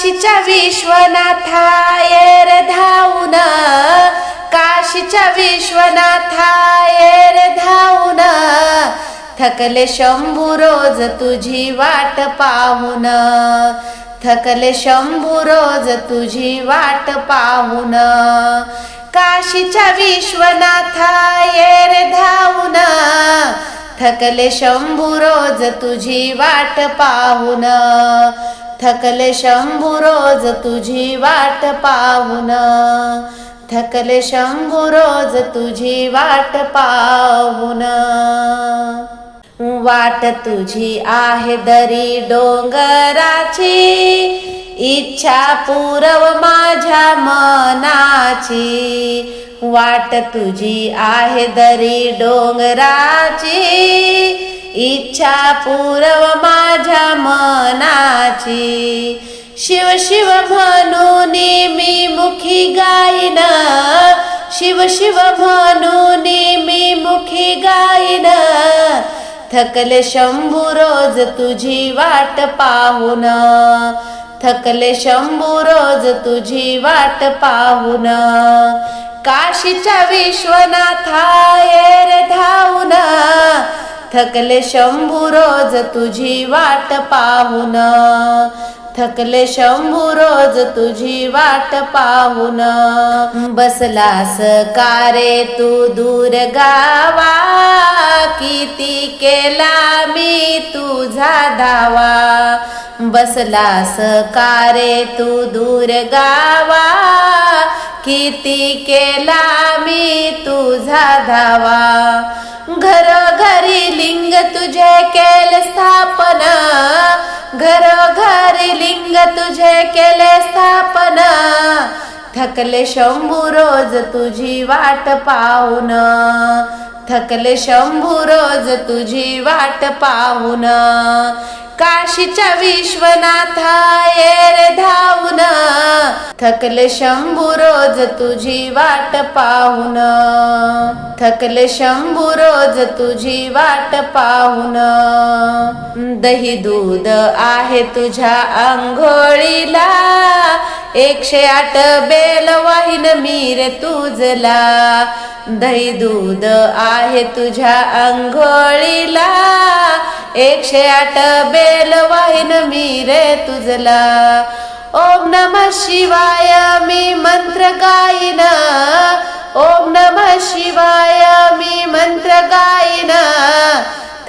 काशीच्या विश्वनाथा येर धावून काशीच्या विश्वनाथा येर धावून थकले शंभू रोज तुझी वाट पाहून थकले शंभू रोज तुझी वाट पाहून काशीच्या विश्वनाथा येर धावून थकले शंभू रोज तुझी वाट पाहून थकले शंभू रोज तुझी वाट पाहून. थकले शंभू रोज तुझी वाट पाहून. वाट तुझी आहे दरी डोंगराची. इच्छा पूरव माझ्या मनाची. वाट तुझी आहे दरी डोंगराची. इच्छा पूरव माझ्या मना माझी. शिव शिव म्हणून मी मुखी गाईन शिव शिव म्हणून मी मुखी गायना. थकले शंभू रोज तुझी वाट पाहून. थकले शंभू रोज तुझी वाट पाहून. काशीच्या विश्वनाथाय थकले शंभू रोज तुझी वाट पाहून. थकले शंभू रोज तुझी वाट पाहून. बसलास कारे तू दूर गावा? किती केला मी तुझा धावा? बसलास कारे तू दूर गावा? किती केला मी तुझा धावा? घरोघरी घरी लिंग तुझे केले स्थापना. थकले शंभू रोज तुझी वाट पाहून. थकले शंभू रोज तुझी वाट पाहून. काशीच्या विश्वनाथा येर धावून. थकले शंभू रोज तुझी वाट पाहून. थकले शंभू रोज तुझी वाट पाहून. दही दूध आहे तुझ्या आंघोळीला. एकशे आठ बेल वाहिन मीर तुझला. दही दूध आहे तुझ्या आंघोळीला. एकशे आठ बेल वाहिन मीर तुझला. ओम नम शिवाय मी मंत्र गाईन. ओम नम शिवाय मी मंत्र गाईन.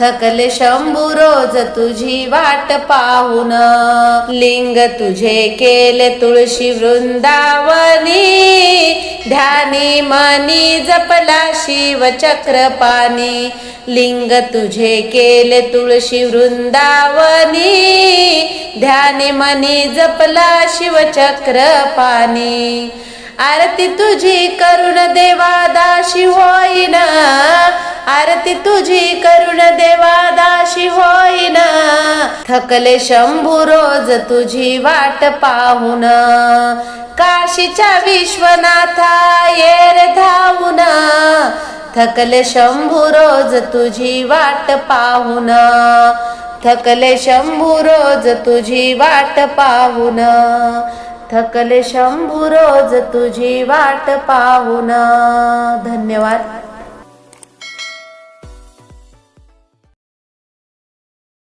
थकले शंभू रोज तुझी वाट पाहून. लिंग तुझे केले तुळशी वृंदावनी. ध्यानी मनी जपला शिव चक्रपाणी लिंग तुझे केले तुळशी वृंदावनी. ध्यानी मनी जपला शिव चक्रपाणी आरती तुझी करुण देवा दाशी होईना. आरती तुझी करुण देवा दाशी होईन। थकले शंभू रोज तुझी वाट पाहून। काशीच्या विश्वनाथा येर धावून। थकले शंभू रोज तुझी वाट पाहून। थकले शंभू रोज तुझी वाट पाहून। थकले शंभू रोज तुझी वाट पाहून। धन्यवाद।